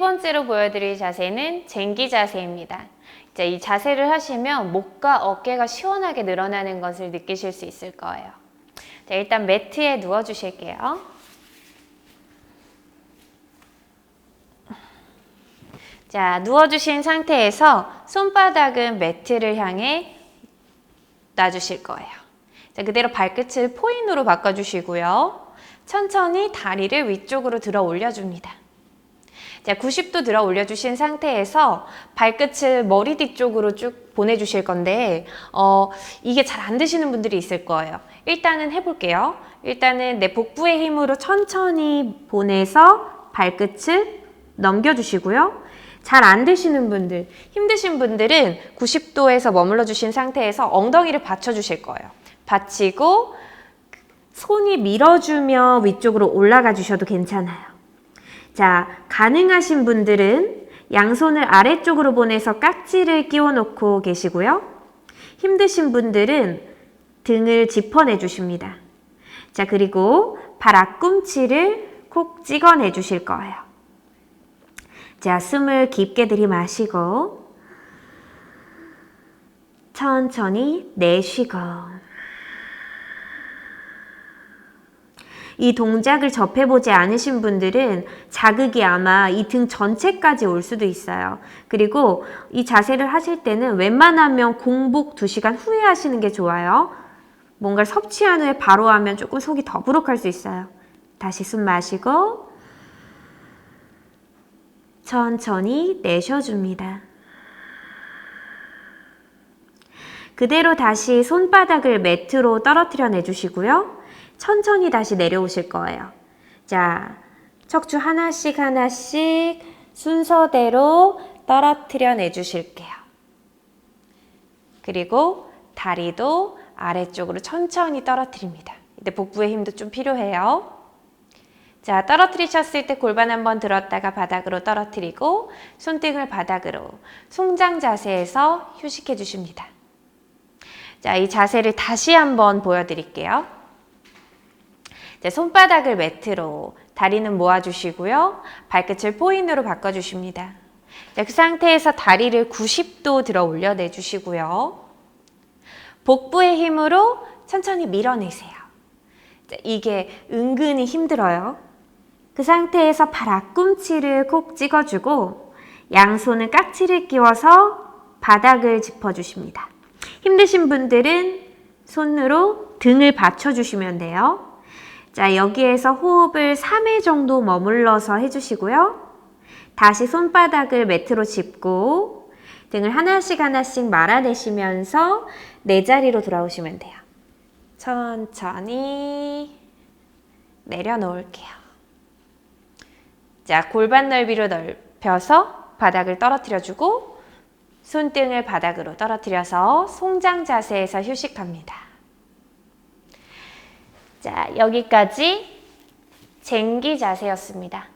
번째로 보여드릴 자세는 쟁기 자세입니다. 이제 이 자세를 하시면 목과 어깨가 시원하게 늘어나는 것을 느끼실 수 있을 거예요. 자, 일단 매트에 누워 주실게요. 자, 누워 주신 상태에서 손바닥은 매트를 향해 놔 주실 거예요. 자, 그대로 발끝을 포인으로 바꿔 주시고요. 천천히 다리를 위쪽으로 들어 올려 줍니다. 자, 90도 들어 올려주신 상태에서 발끝을 머리 뒤쪽으로 쭉 보내주실 건데, 어, 이게 잘 안 되시는 분들이 있을 거예요. 일단은 해볼게요. 일단은 내 복부의 힘으로 천천히 보내서 발끝을 넘겨주시고요. 잘 안 되시는 분들, 힘드신 분들은 90도에서 머물러 주신 상태에서 엉덩이를 받쳐주실 거예요. 받치고 손이 밀어주며 위쪽으로 올라가 주셔도 괜찮아요. 자, 가능하신 분들은 양손을 아래쪽으로 보내서 깍지를 끼워 놓고 계시고요. 힘드신 분들은 등을 짚어내 주십니다. 자, 그리고 발 앞꿈치를 콕 찍어내 주실 거예요. 자, 숨을 깊게 들이마시고 천천히 내쉬고 이 동작을 접해보지 않으신 분들은 자극이 아마 이 등 전체까지 올 수도 있어요. 그리고 이 자세를 하실 때는 웬만하면 공복 2시간 후에 하시는 게 좋아요. 뭔가를 섭취한 후에 바로 하면 조금 속이 더부룩할 수 있어요. 다시 숨 마시고 천천히 내쉬어줍니다. 그대로 다시 손바닥을 매트로 떨어뜨려 내주시고요. 천천히 다시 내려오실 거예요. 자, 척추 하나씩 하나씩 순서대로 떨어뜨려 내주실게요. 그리고 다리도 아래쪽으로 천천히 떨어뜨립니다. 이때 복부의 힘도 좀 필요해요. 자, 떨어뜨리셨을 때 골반 한번 들었다가 바닥으로 떨어뜨리고 손등을 바닥으로 송장 자세에서 휴식해 주십니다. 자, 이 자세를 다시 한번 보여드릴게요. 자, 손바닥을 매트로 다리는 모아주시고요. 발끝을 포인으로 바꿔주십니다. 자, 그 상태에서 다리를 90도 들어 올려내 주시고요. 복부의 힘으로 천천히 밀어내세요. 자, 이게 은근히 힘들어요. 그 상태에서 발 앞꿈치를 콕 찍어주고 양손은 깍지를 끼워서 바닥을 짚어주십니다. 힘드신 분들은 손으로 등을 받쳐주시면 돼요. 자, 여기에서 호흡을 3회 정도 머물러서 해주시고요. 다시 손바닥을 매트로 짚고 등을 하나씩 하나씩 말아내시면서 내 자리로 돌아오시면 돼요. 천천히 내려놓을게요. 자, 골반 넓이로 넓혀서 바닥을 떨어뜨려주고 손등을 바닥으로 떨어뜨려서 송장 자세에서 휴식합니다. 자, 여기까지 쟁기 자세였습니다.